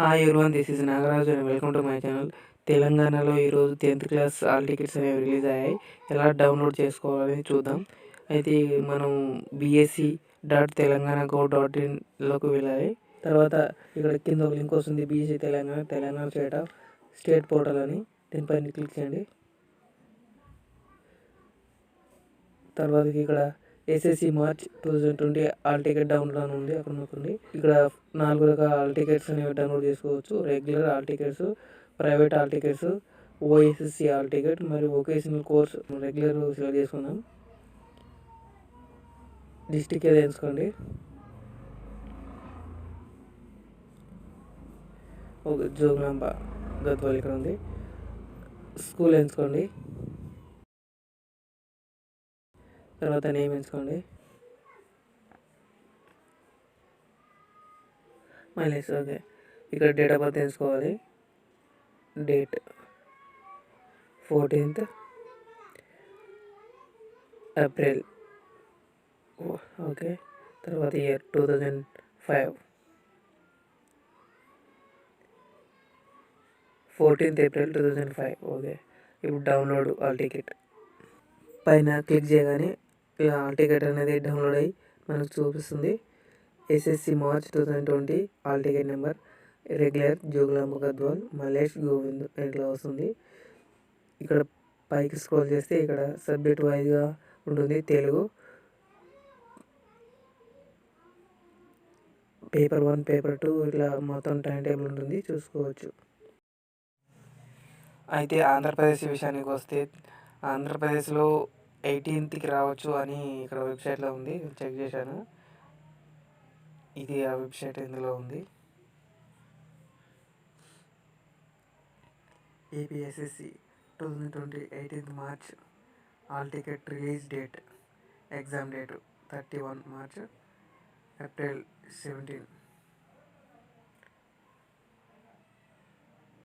Hi everyone this is Nagaraju and welcome to my channel తెలంగాణలో ఈరోజు tenth class hall tickets అనేవి release అయ్యాయి. ఎలా డౌన్లోడ్ చేసుకోవాలని చూద్దాం. అయితే మనం BSE dot Telangana gov dot ఇన్లోకి వెళ్ళాలి. తర్వాత ఇక్కడ కింద ఒక లింక్ వస్తుంది BSE Telangana Telangana state of state portal అని. దీనిపైన క్లిక్ చేయండి. తర్వాత ఇక్కడ SSC March two thousand twenty hall ticket download అని ఉంది అక్కడ నొక్కండి. ఇక్కడ నాలుగు రకాల ఆల్ టికెట్స్ అనేవి డౌన్లోడ్ చేసుకోవచ్చు. Regular hall tickets private hall tickets OSSC hall ticket మరియు వొకేషనల్ కోర్స్ రెగ్యులర్ సెలెక్ట్ చేసుకుందాం. డిస్టిక్ ఏదో ఎంచుకోండి. ఓకే జోగులాంబ గద్వాల్ ఇక్కడ ఉంది. స్కూల్ ఎంచుకోండి. తర్వాత నేమ్ ఎంచుకోండి మైలేజ్ ఓకే. ఇక్కడ డేట్ ఆఫ్ బర్త్ ఎంచుకోవాలి డేట్ ఫోర్టీన్త్ ఏప్రిల్. ఓకే. తర్వాత year two thousand five. Fourteenth April two thousand five okay. ఇప్పుడు డౌన్లోడ్ ఆల్ టికెట్. పైన క్లిక్ చేయగానే ఇలా ఆల్ టికెట్ అనేది డౌన్లోడ్ అయ్యి మనకు చూపిస్తుంది. SSC March two thousand twenty hall ticket number regular Jogulamba Gadwal Mallesh Govind ఇట్లా వస్తుంది. ఇక్కడ పైకి స్క్రోల్ చేస్తే ఇక్కడ సబ్జెక్ట్ వైజ్గా ఉంటుంది Telugu. Paper one paper two ఇట్లా మొత్తం టైం టేబుల్ ఉంటుంది చూసుకోవచ్చు. అయితే ఆంధ్రప్రదేశ్ విషయానికి వస్తే ఆంధ్రప్రదేశ్లో ఎయిటీన్త్కి రావచ్చు అని ఇక్కడ వెబ్సైట్లో ఉంది. చెక్ చేశాను. ఇది ఆ వెబ్సైట్ ఇందులో ఉంది. APSSC two thousand twenty eighteenth March. Hall ticket release date. Exam date thirty one March. April seventeen.